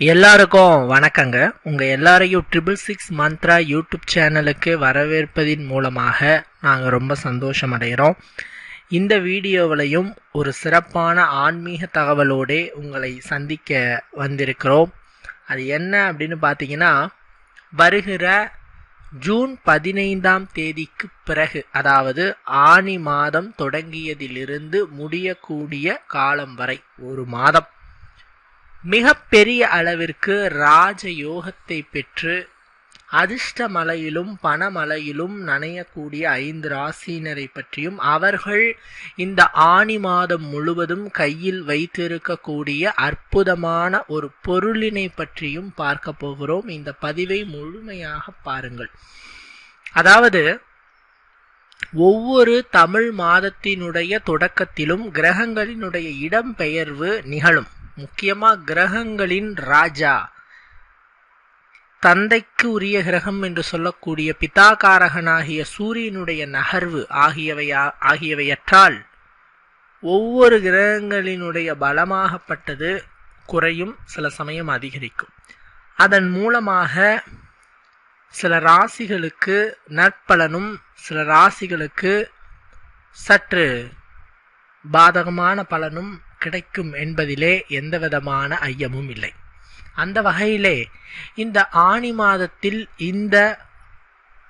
எல்லாருக்கும் வணக்கங்க. உங்கள் எல்லாரையும் ட்ரிபிள் சிக்ஸ் மந்த்ரா யூடியூப் சேனலுக்கு வரவேற்பதின் மூலமாக நாங்கள் ரொம்ப சந்தோஷம் அடைகிறோம் இந்த வீடியோவிலையும் ஒரு சிறப்பான ஆன்மீக தகவலோடே உங்களை சந்திக்க வந்திருக்கிறோம். அது என்ன அப்படின்னு பார்த்தீங்கன்னா வருகிற ஜூன் பதினைந்தாம் தேதிக்கு பிறகு அதாவது ஆனி மாதம் தொடங்கியதிலிருந்து முடியக்கூடிய காலம் வரை ஒரு மாதம். மிகப்பெரிய அளவிற்கு ராஜ யோகத்தை பெற்று அதிர்ஷ்ட மலையிலும் பணமலையிலும் நனையக்கூடிய ஐந்து ராசியினரை பற்றியும் அவர்கள் இந்த ஆணி மாதம் முழுவதும் கையில் வைத்திருக்கக்கூடிய அற்புதமான ஒரு பொருளினை பற்றியும் பார்க்க போகிறோம். இந்த பதிவை முழுமையாக பாருங்கள். அதாவது ஒவ்வொரு தமிழ் மாதத்தினுடைய தொடக்கத்திலும் கிரகங்களினுடைய இடம்பெயர்வு நிகழும். முக்கியமாக கிரகங்களின் ராஜா. தந்தைக்கு உரிய கிரகம் என்று சொல்லக்கூடிய பிதாகாரகனாகிய சூரியனுடைய நகர்வு ஆகியவையா ஆகியவையற்றால் ஒவ்வொரு கிரகங்களினுடைய பலமாகப்பட்டது குறையும் சில சமயம் அதிகரிக்கும். அதன் மூலமாக சில ராசிகளுக்கு நற்பலனும் சில ராசிகளுக்கு சற்று பாதகமான பலனும் கிடைக்கும் என்பதிலே எந்த விதமான ஐயமும் இல்லை. அந்த வகையிலே இந்த ஆணி மாதத்தில் இந்த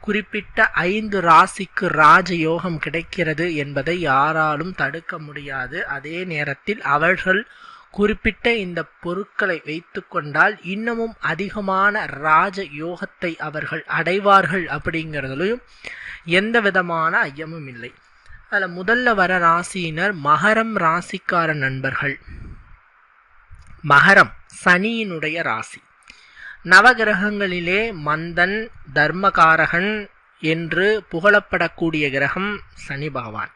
குறிப்பிட்ட ஐந்து ராசிக்கு ராஜயோகம் கிடைக்கிறது என்பதை யாராலும் தடுக்க முடியாது. அதே நேரத்தில் அவர்கள் குறிப்பிட்ட இந்த பொருட்களை வைத்து கொண்டால் இன்னமும் அதிகமான ராஜ யோகத்தை அவர்கள் அடைவார்கள் அப்படிங்கிறதுலையும் எந்த விதமான ஐயமும் இல்லை. அதில் முதல்ல வர ராசியினர் மகரம் ராசிக்கார நண்பர்கள். மகரம் சனியினுடைய ராசி. நவகிரகங்களிலே மந்தன் தர்மகாரகன் என்று புகழப்படக்கூடிய கிரகம் சனி பகவான்.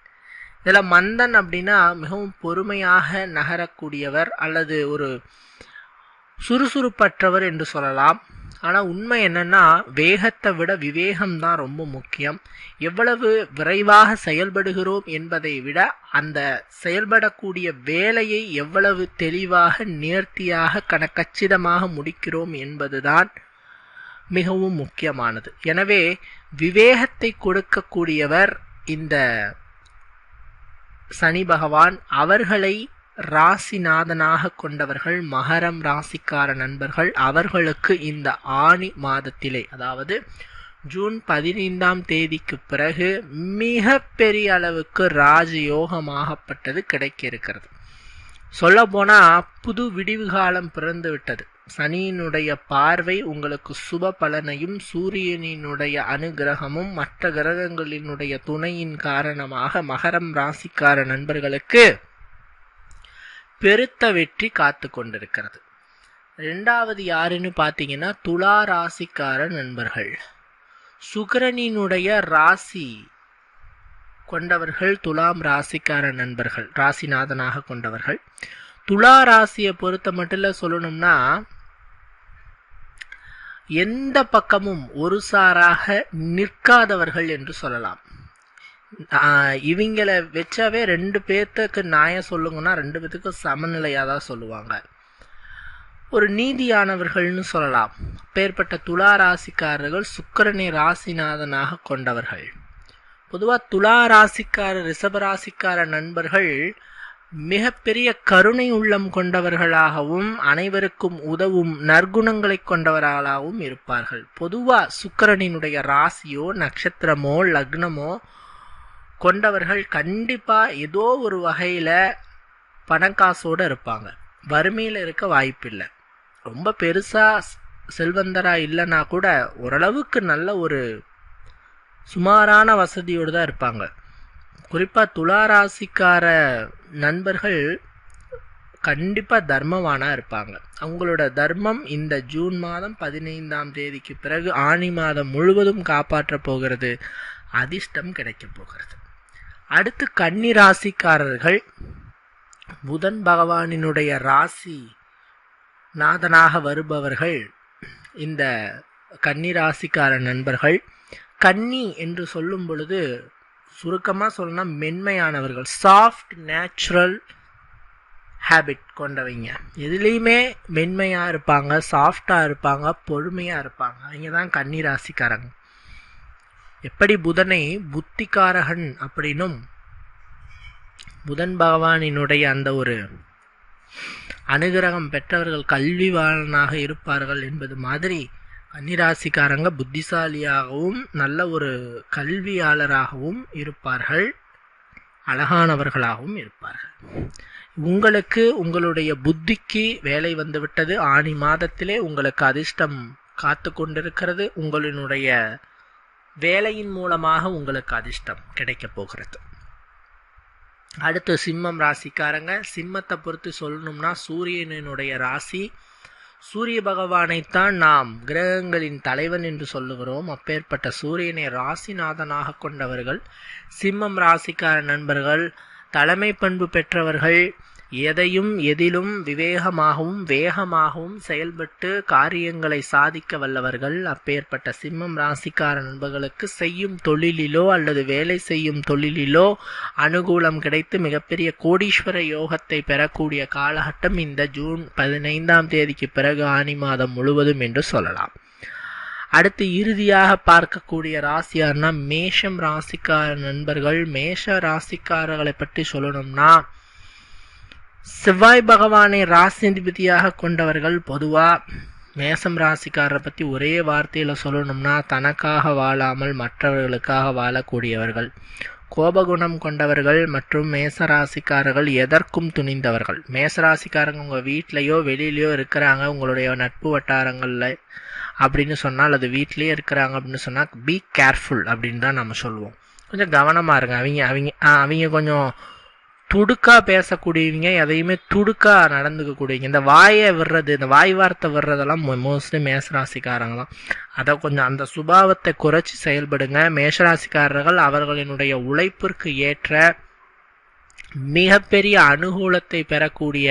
இதில் மந்தன் அப்படின்னா மிகவும் பொறுமையாக நகரக்கூடியவர் அல்லது ஒரு சுறுசுறுப்பற்றவர் என்று சொல்லலாம். ஆனால் உண்மை என்னன்னா வேகத்தை விட விவேகம் தான் ரொம்ப முக்கியம். எவ்வளவு விரைவாக செயல்படுகிறோம் என்பதை விட அந்த செயல்படக்கூடிய வேலையை எவ்வளவு தெளிவாக நேர்த்தியாக கணக்கச்சிதமாக முடிக்கிறோம் என்பதுதான் மிகவும் முக்கியமானது. எனவே விவேகத்தை கொடுக்கக்கூடியவர் இந்த சனி பகவான் அவர்களை ராசிநாதனாக கொண்டவர்கள் மகரம் ராசிக்கார நண்பர்கள் அவர்களுக்கு இந்த ஆணி மாதத்திலே அதாவது ஜூன் பதினைந்தாம் தேதிக்கு பிறகு மிக பெரிய அளவுக்கு ராஜயோகமாகப்பட்டது கிடைக்க இருக்கிறது சொல்ல புது விடிவு காலம் பிறந்து விட்டது சனியினுடைய பார்வை உங்களுக்கு சுப பலனையும் சூரியனினுடைய அனுகிரகமும் மற்ற கிரகங்களினுடைய துணையின் காரணமாக மகரம் ராசிக்கார நண்பர்களுக்கு பெருத்த வெற்றி காத்து கொண்டிருக்கிறது. ரெண்டாவது யாருன்னு பார்த்தீங்கன்னா துலா ராசிக்கார நண்பர்கள். சுக்கரனினுடைய ராசி கொண்டவர்கள் துலாம் ராசிக்கார நண்பர்கள் ராசிநாதனாக கொண்டவர்கள். துலா ராசியை பொறுத்த மட்டும் சொல்லணும்னா எந்த பக்கமும் ஒரு சாராக நிற்காதவர்கள் என்று சொல்லலாம். இவங்களை வச்சாவே ரெண்டு பேர்த்துக்கு நியாயம் சொல்லுங்கன்னா ரெண்டு பேர்த்துக்கும் சமநிலையாக தான் சொல்லுவாங்க. ஒரு நீதியானவர்கள்னு சொல்லலாம். பேர்பட்ட துலா ராசிக்காரர்கள் சுக்கரனை ராசிநாதனாக கொண்டவர்கள். பொதுவாக துலா ராசிக்கார ரிஷபராசிக்கார நண்பர்கள் மிகப்பெரிய கருணை உள்ளம் கொண்டவர்களாகவும் அனைவருக்கும் உதவும் நற்குணங்களை கொண்டவர்களாகவும் இருப்பார்கள். பொதுவாக சுக்கரனினுடைய ராசியோ நட்சத்திரமோ லக்னமோ கொண்டவர்கள் கண்டிப்பாக ஏதோ ஒரு வகையில் பணக்காசோடு இருப்பாங்க. வறுமையில் இருக்க வாய்ப்பில்லை. ரொம்ப பெருசாக செல்வந்தராக இல்லைன்னா கூட ஓரளவுக்கு நல்ல ஒரு சுமாரான வசதியோடு தான் இருப்பாங்க. குறிப்பாக துளாராசிக்கார நண்பர்கள் கண்டிப்பாக தர்மவானாக இருப்பாங்க. அவங்களோட தர்மம் இந்த ஜூன் மாதம் பதினைந்தாம் தேதிக்கு பிறகு ஆணி மாதம் முழுவதும் காப்பாற்ற போகிறது அதிர்ஷ்டம் கிடைக்க போகிறது. அடுத்து கன்னி ராசிக்காரர்கள் புதன் பகவானினுடைய ராசி நாதனாக வருபவர்கள். இந்த கன்னி ராசிக்கார நண்பர்கள். கன்னி என்று சொல்லும் பொழுது சுருக்கமாக சொல்லணும் மென்மையானவர்கள். சாஃப்ட் நேச்சுரல் ஹேபிட் கொண்டவங்க. எதுலேயுமே மென்மையாக இருப்பாங்க சாஃப்டாக இருப்பாங்க பொறுமையாக இருப்பாங்க. அவங்க தான் கன்னி ராசிக்காரங்க எப்படி புதனை புத்திகாரகன் அப்படின்னும் புதன் பகவானினுடைய அந்த ஒரு அனுகிரகம் பெற்றவர்கள் கல்விவாளனாக இருப்பார்கள் என்பது மாதிரி கன்னிராசிக்காரங்க புத்திசாலியாகவும் நல்ல ஒரு கல்வியாளராகவும் இருப்பார்கள் அழகானவர்களாகவும் இருப்பார்கள். உங்களுக்கு உங்களுடைய புத்திக்கு வேலை வந்துவிட்டது. ஆணி மாதத்திலே உங்களுக்கு அதிர்ஷ்டம் காத்து கொண்டிருக்கிறது உங்களினுடைய வேலையின் மூலமாக உங்களுக்கு அதிர்ஷ்டம் கிடைக்க போகிறது. அடுத்து சிம்மம் ராசிக்காரங்க சிம்மத்தை பொறுத்து சொல்லணும்னா சூரியனினுடைய ராசி சூரிய பகவானைத்தான் நாம் கிரகங்களின் தலைவன் என்று சொல்லுகிறோம். அப்பேற்பட்ட சூரியனை ராசிநாதனாக கொண்டவர்கள் சிம்மம் ராசிக்கார நண்பர்கள் தலைமை பண்பு பெற்றவர்கள் எதையும் எதிலும் விவேகமாகவும் வேகமாகவும் செயல்பட்டு காரியங்களை சாதிக்க வல்லவர்கள் அப்பேற்பட்ட சிம்மம் ராசிக்கார நண்பர்களுக்கு செய்யும் தொழிலிலோ அல்லது வேலை செய்யும் தொழிலிலோ அனுகூலம் கிடைத்து மிகப்பெரிய கோடீஸ்வர யோகத்தை பெறக்கூடிய காலகட்டம் இந்த ஜூன் பதினைந்தாம் தேதிக்கு பிறகு ஆனி மாதம் முழுவதும் என்று சொல்லலாம். அடுத்து இறுதியாக பார்க்கக்கூடிய ராசியார்னா மேஷம் ராசிக்கார நண்பர்கள். மேஷ ராசிக்காரர்களை பற்றி சொல்லணும்னா செவ்வாய் பகவானை ராசிதிபதியாக கொண்டவர்கள் பொதுவாக மேசம் ராசிக்காரரை பற்றி ஒரே வார்த்தையில் சொல்லணும்னா தனக்காக வாழாமல் மற்றவர்களுக்காக வாழக்கூடியவர்கள். கோபகுணம் கொண்டவர்கள் மற்றும் மேசராசிக்காரர்கள் எதற்கும் துணிந்தவர்கள். மேசராசிக்காரங்க உங்கள் வீட்லேயோ வெளியிலையோ இருக்கிறாங்க உங்களுடைய நட்பு வட்டாரங்களில் அப்படின்னு சொன்னால் அது வீட்லேயே இருக்கிறாங்க அப்படின்னு சொன்னால் பி கேர்ஃபுல் அப்படின்னு தான் நம்ம சொல்லுவோம். கொஞ்சம் கவனமாக இருங்க. அவங்க அவங்க அவங்க கொஞ்சம் துடுக்கா பேசக்கூடியவங்க எதையுமே துடுக்கா நடந்துக்கக்கூடியவங்க. இந்த வாயை விடுறது இந்த வாய் வார்த்தை விடுறதெல்லாம் மோஸ்ட்லி மேஷராசிக்காரங்க தான் அதை கொஞ்சம் அந்த சுபாவத்தை குறைச்சி செயல்படுங்க. மேஷராசிக்காரர்கள் அவர்களினுடைய உழைப்பிற்கு ஏற்ற மிகப்பெரிய அனுகூலத்தை பெறக்கூடிய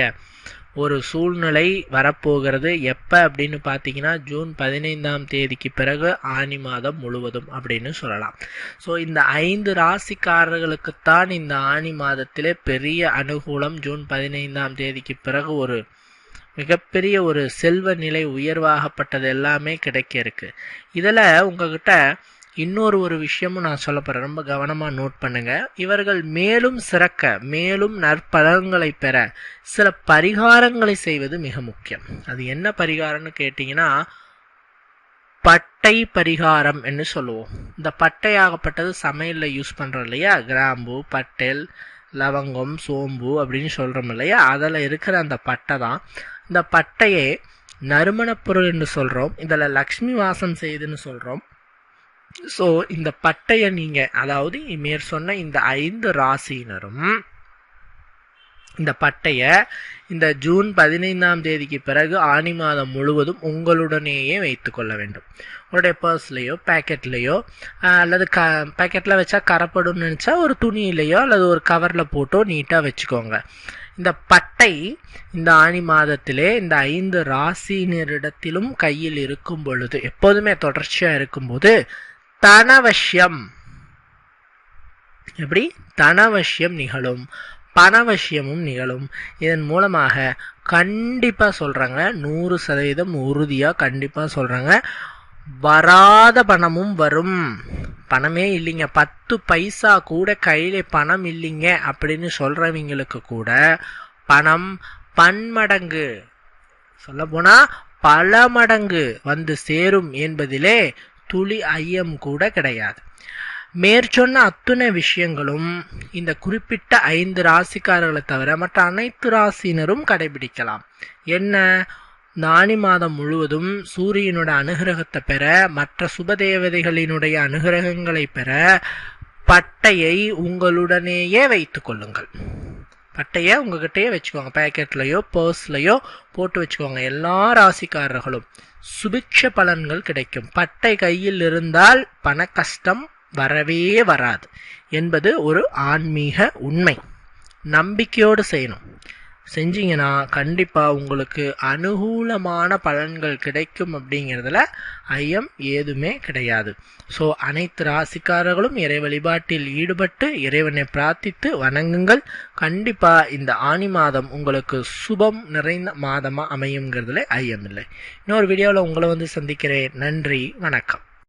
ஒரு சூழ்நிலை வரப்போகிறது. எப்போ அப்படின்னு பார்த்தீங்கன்னா ஜூன் பதினைந்தாம் தேதிக்கு பிறகு ஆனி மாதம் முழுவதும் அப்படின்னு சொல்லலாம். ஸோ இந்த ஐந்து ராசிக்காரர்களுக்குத்தான் இந்த ஆனி மாதத்திலே பெரிய அனுகூலம் ஜூன் பதினைந்தாம் தேதிக்கு பிறகு ஒரு மிகப்பெரிய ஒரு செல்வ நிலை உயர்வாகப்பட்டது எல்லாமே கிடைக்க இருக்கு. இதில் உங்ககிட்ட இன்னொரு ஒரு விஷயமும் நான் சொல்ல போகிறேன் ரொம்ப கவனமாக நோட் பண்ணுங்கள் இவர்கள் மேலும் சிறக்க மேலும் நற்பலன்களை பெற சில பரிகாரங்களை செய்வது மிக முக்கியம். அது என்ன பரிகாரம்னு கேட்டிங்கன்னா பட்டை பரிகாரம் என்று சொல்லுவோம். இந்த பட்டையாகப்பட்டது சமையலில் யூஸ் பண்ணுறோம் இல்லையா? கிராம்பு பட்டேல் லவங்கம் சோம்பு அப்படின்னு சொல்கிறோம் இல்லையா? அதில் இருக்கிற அந்த பட்டை தான். இந்த பட்டையே நறுமணப் பொருள் என்று சொல்கிறோம் இதில் லக்ஷ்மி வாசம் செய்யுதுன்னு சொல்கிறோம் ஸோ இந்த பட்டையை நீங்கள் அதாவது மேற் சொன்ன இந்த ஐந்து ராசியினரும் இந்த பட்டையை இந்த ஜூன் பதினைந்தாம் தேதிக்கு பிறகு ஆனி மாதம் முழுவதும் உங்களுடனேயே வைத்துக்கொள்ள வேண்டும். உங்களுடைய பர்ஸ்லேயோ பேக்கெட்லேயோ அல்லது க பேக்கெட்டில் வச்சா கரப்படும்னு நினச்சா ஒரு துணியிலையோ அல்லது ஒரு கவரில் போட்டோ நீட்டாக வச்சுக்கோங்க. இந்த பட்டை இந்த ஆணி மாதத்திலே இந்த ஐந்து ராசினரிடத்திலும் கையில் இருக்கும் பொழுது எப்போதுமே தொடர்ச்சியாக இருக்கும்போது தனவசியம் எப்படி? தனவசியம் நிகழும். பணவசியமும் நிகழும். இதன் மூலமாக கண்டிப்பாக சொல்கிறாங்க நூறு சதவீதம் உறுதியாக கண்டிப்பாக சொல்கிறாங்க வராத பணமும் வரும். பணமே இல்லைங்க. பத்து பைசா கூட கையில் பணம் இல்லைங்க அப்படின்னு சொல்கிறவங்களுக்கு கூட பணம் பன்மடங்கு. சொல்லப்போனால் பல மடங்கு வந்து சேரும் என்பதிலே துளி ஐயம் கூட கிடையாது. மேற்சொன்ன அத்துணை விஷயங்களும் இந்த குறிப்பிட்ட ஐந்து ராசிக்காரர்களை தவிர மற்ற அனைத்து ராசியினரும் கடைபிடிக்கலாம். என்ன? நாணி மாதம் முழுவதும் சூரியனோட அனுகிரகத்தை பெற மற்ற சுபதேவதைகளினுடைய அனுகிரகங்களை பெற பட்டையை உங்களுடனேயே வைத்துக் கொள்ளுங்கள். பட்டையை உங்ககிட்டயே வச்சுக்கோங்க. பேக்கெட்லையோ பர்ஸ்லையோ போட்டு வச்சுக்கோங்க. எல்லா ராசிக்காரர்களும் சுபிக்ஷ பலன்கள் கிடைக்கும். பட்டை கையில் இருந்தால் பண கஷ்டம் வரவே வராது. என்பது ஒரு ஆன்மீக உண்மை. நம்பிக்கையோடு செய்யணும். செஞ்சீங்கன்னா கண்டிப்பாக உங்களுக்கு அனுகூலமான பலன்கள் கிடைக்கும் அப்படிங்கிறதுல ஐயம் ஏதுமே கிடையாது. ஸோ அனைத்து ராசிக்காரர்களும் இறை வழிபாட்டில் ஈடுபட்டு இறைவனை பிரார்த்தித்து வணங்குங்கள். கண்டிப்பாக இந்த ஆணி மாதம் உங்களுக்கு சுபம் நிறைந்த மாதமாக அமையுங்கிறதுல ஐயம் இல்லை இன்னொரு வீடியோவில் உங்களை வந்து சந்திக்கிறேன். நன்றி. வணக்கம்.